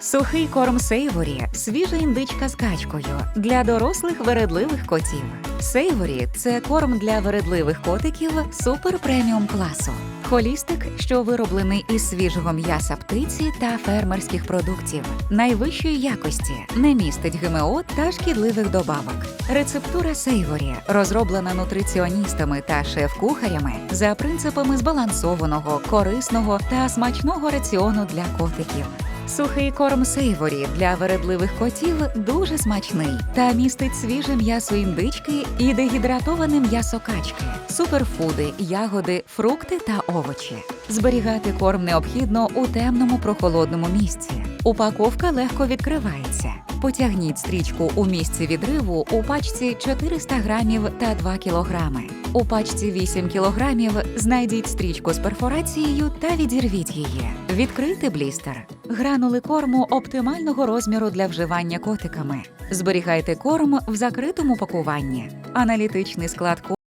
Сухий корм Сейворі свіжа індичка з качкою для дорослих вередливих котів. Сейворі це корм для вередливих котиків супер преміум класу. Холістик, що вироблений із свіжого м'яса птиці та фермерських продуктів, найвищої якості, не містить ГМО та шкідливих добавок. Рецептура Сейворі розроблена нутриціоністами та шеф-кухарями за принципами збалансованого, корисного та смачного раціону для котиків. Сухий корм Сейворі для вередливих котів дуже смачний та містить свіже м'ясо індички і дегідратоване м'ясо качки, суперфуди, ягоди, фрукти та овочі. Зберігати корм необхідно у темному прохолодному місці. Упаковка легко відкривається. Потягніть стрічку у місці відриву у пачці 400 грамів та 2 кілограми. У пачці 8 кілограмів знайдіть стрічку з перфорацією та відірвіть її. Відкрийте блістер. Гранули корму оптимального розміру для вживання котиками. Зберігайте корм в закритому пакуванні. Аналітичний склад